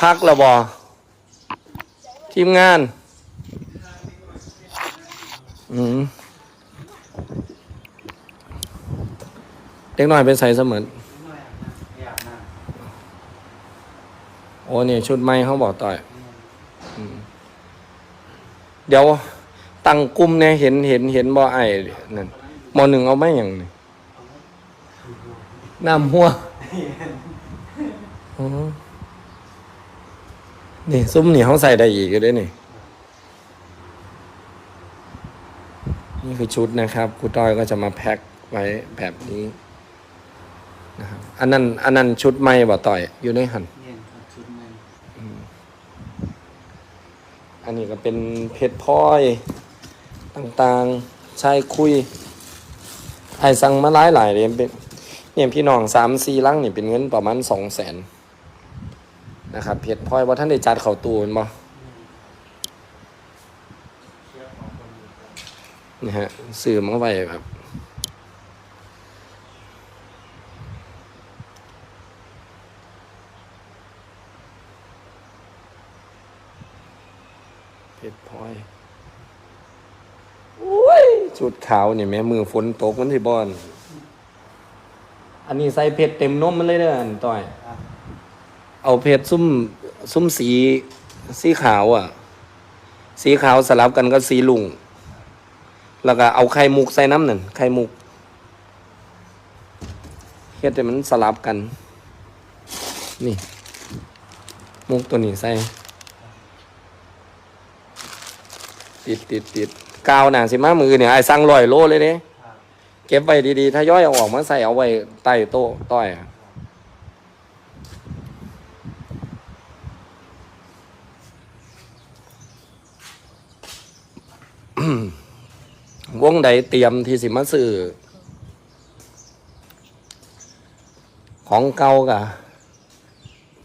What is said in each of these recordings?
ทักระบอทีมงาน อืมเด็กน้อยเป็นใส่เสมือนโอ้เนี่ยชุดใหม่เขาบอกต่อยอืมเดี๋ยวตั้งกลุ่มเนี่ยเห็นเห็นเห็นบ่ไอ้นั่นมหนึ่งเอาไม่อย่างนี่น้ำหัว อ๋อ นี่ซุ้มนี่เขาใส่ได้อีกเลยนี่นี่คือชุดนะครับครูต้อยก็จะมาแพ็คไว้แบบนี้นะครับอันนั้นอันนั้นชุดใหม่บ่ต่อยอยู่ในหันเนี่ยครับชุดมันอันนี้ก็เป็นเพชรพลอยต่างๆใช้คุยไอ้สั่งมาหลายหลายๆเลยเป็นเนี่ยพี่น้องสามสี่ลังนี่เป็นเงินประมาณสองแสน นะครับเพชรพลอยว่าท่านได้จัดเข่าตูนบ่เนอยู่ฮะสื่อมาไว้แบบเพชรพลอยโอ้ยชุดขาวนี่แม่มือฝนตกมันสิบอน อันนี้ใส่เพชรเต็มนมมันเลยเด้ออันต่อย เอาเพชรซุ่มซุ่มสีสีขาวอะ สีขาวสลับกันก็สีลุงแล้วก็เอาไข่มุกใส่น้ำหนึ่งไข่มุกเฮ็ดให้มันสลับกัน นี่ มุกตัวนี้ใส่ ติดติดติดกาวหนาสิมามือเนี่ยไอ้สั่งลอยโลเลยเนี่ยครับเก็บไว้ดีๆถ้าย่อยเอาออกมาใส่เอาไว้ใต้โต๊ะต้อยอะ วงใดเตรียมที่สิมาซื้อของเก่ากะ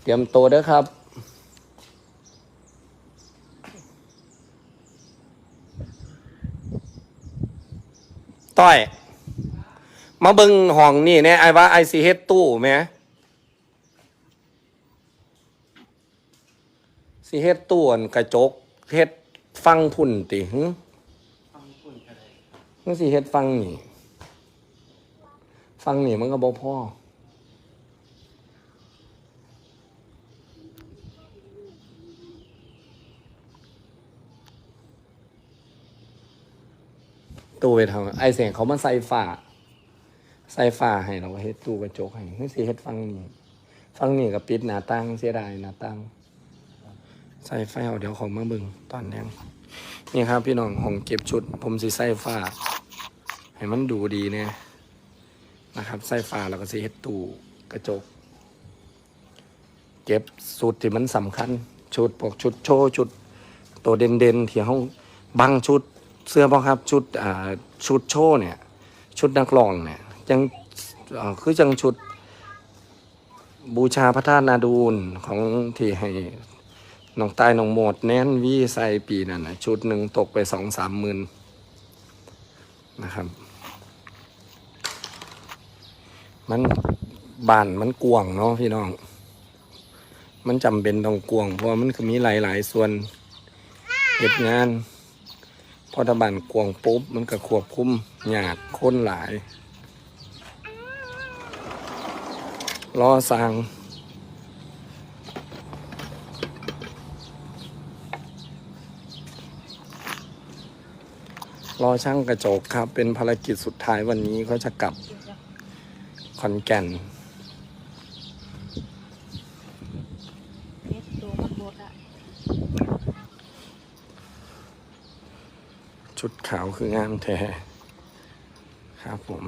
เตรียมตัวเด้อครับ ต้อย มาเบิงห้องนี่เนี่ยไอ้ว่าไอซีเฮ็ดตู้ไหมสิเฮ็ดตู้นกระจกเฮ็ดฟังพุ่นติหึ ฟังปุ่นกันเลยครับ มันสิเฮ็ดฟังนี่ ฟังนี่มันก็บ่พอตู้ไปทำไอเสียงเขามาใส่ฝาใส่ฝาให้เราเฮ็ดตู้กระจกให้คือสิเฮ็ดฟังนี่ฟังนี่ก็ปิดหน้าต่างเสียดายหน้าต่างใส่ไฟเอาเดี๋ยวเขามาเบิ่งตอนแรงนี่ครับพี่น้องห้องเก็บชุด ผมสิใส่ฝา ให้มันดูดีเนี่ยนะครับใส่ฝาแล้วก็สิเฮ็ดตู้กระจก เก็บสุดที่มันสำคัญ ชุดพวกชุดโชว์ชุดตัวเด่นๆที่เขาบางชุดเสื้อบ่ครับชุดอ่าชุดโชว์เนี่ย ชุดนักร้องเนี่ยจังคือจังชุดบูชาพระธาตุนาดูลของที่ให้น้องตายน้องหมดแน่นวีใส่ปีนั่นนะชุดหนึ่งตกไปสองสามหมื่นนะครับ มันบานมันกวงเนาะพี่น้อง มันจำเป็นต้องกวงเพราะมันก็มีหลายๆส่วนเหตุงานพอถ้าบานกวงปุ๊บมันก็ควบคุมหยากคนหลายรอสร้างรอช่างกระจกครับ เป็นภารกิจสุดท้ายวันนี้ก็จะกลับ ขอนแก่นเฮ็ดตัวมันบดอะชุดขาวคืองามแท้ครับผม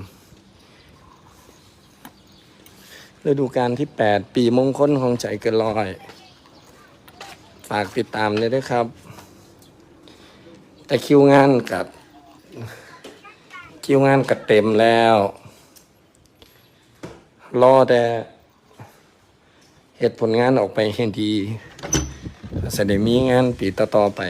ฤดูกาลที่ 8 ปีมงคลของใจเกินร้อย ฝากติดตามเลยด้วยครับ แต่คิวงานกับคิวงานกับเต็มแล้ว รอแต่เหตุผลงานออกไปให้ดีแสดงมีงานปีต่อไป